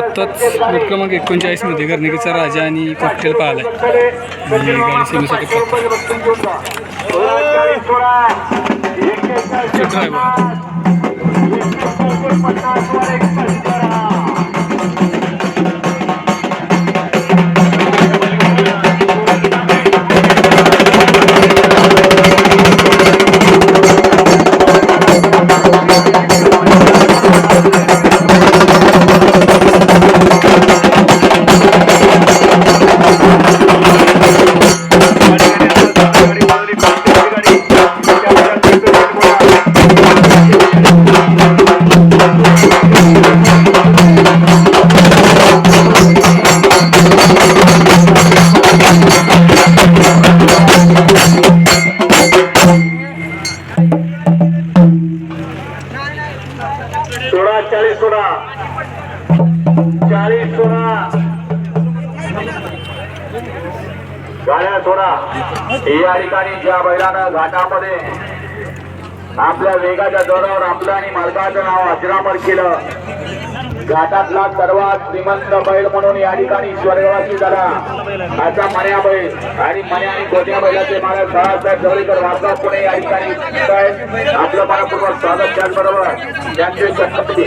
आत्ताच बूथ क्रमांक एकोणचाळीसमध्ये गर्णिकीचा राजा आणि कॉकटेल पाहिलाय. आणि गाडी सेमीसाठी पळतो. तो ड्रायव्हर सोळा चाळीस सोळा. चाळीस सोळा. गाड्या सोडा. या ठिकाणी ज्या बैलानं घाटामध्ये आपल्या वेगाच्या जोरावर आपलं आणि मालकाचं नाव अजरामर केलं. घाटातला सर्वात श्रीमंत बैल म्हणून या ठिकाणी स्वर्गवासी झाला. असा मन्या बैल आणि मन्या आणि गोट्या बैलाचे मला बाळासाहेब जवळीकर वारसा पुणे या ठिकाणी आपलं मनापूर्वक स्वागत त्याचबरोबर. त्यांचे संपत्ती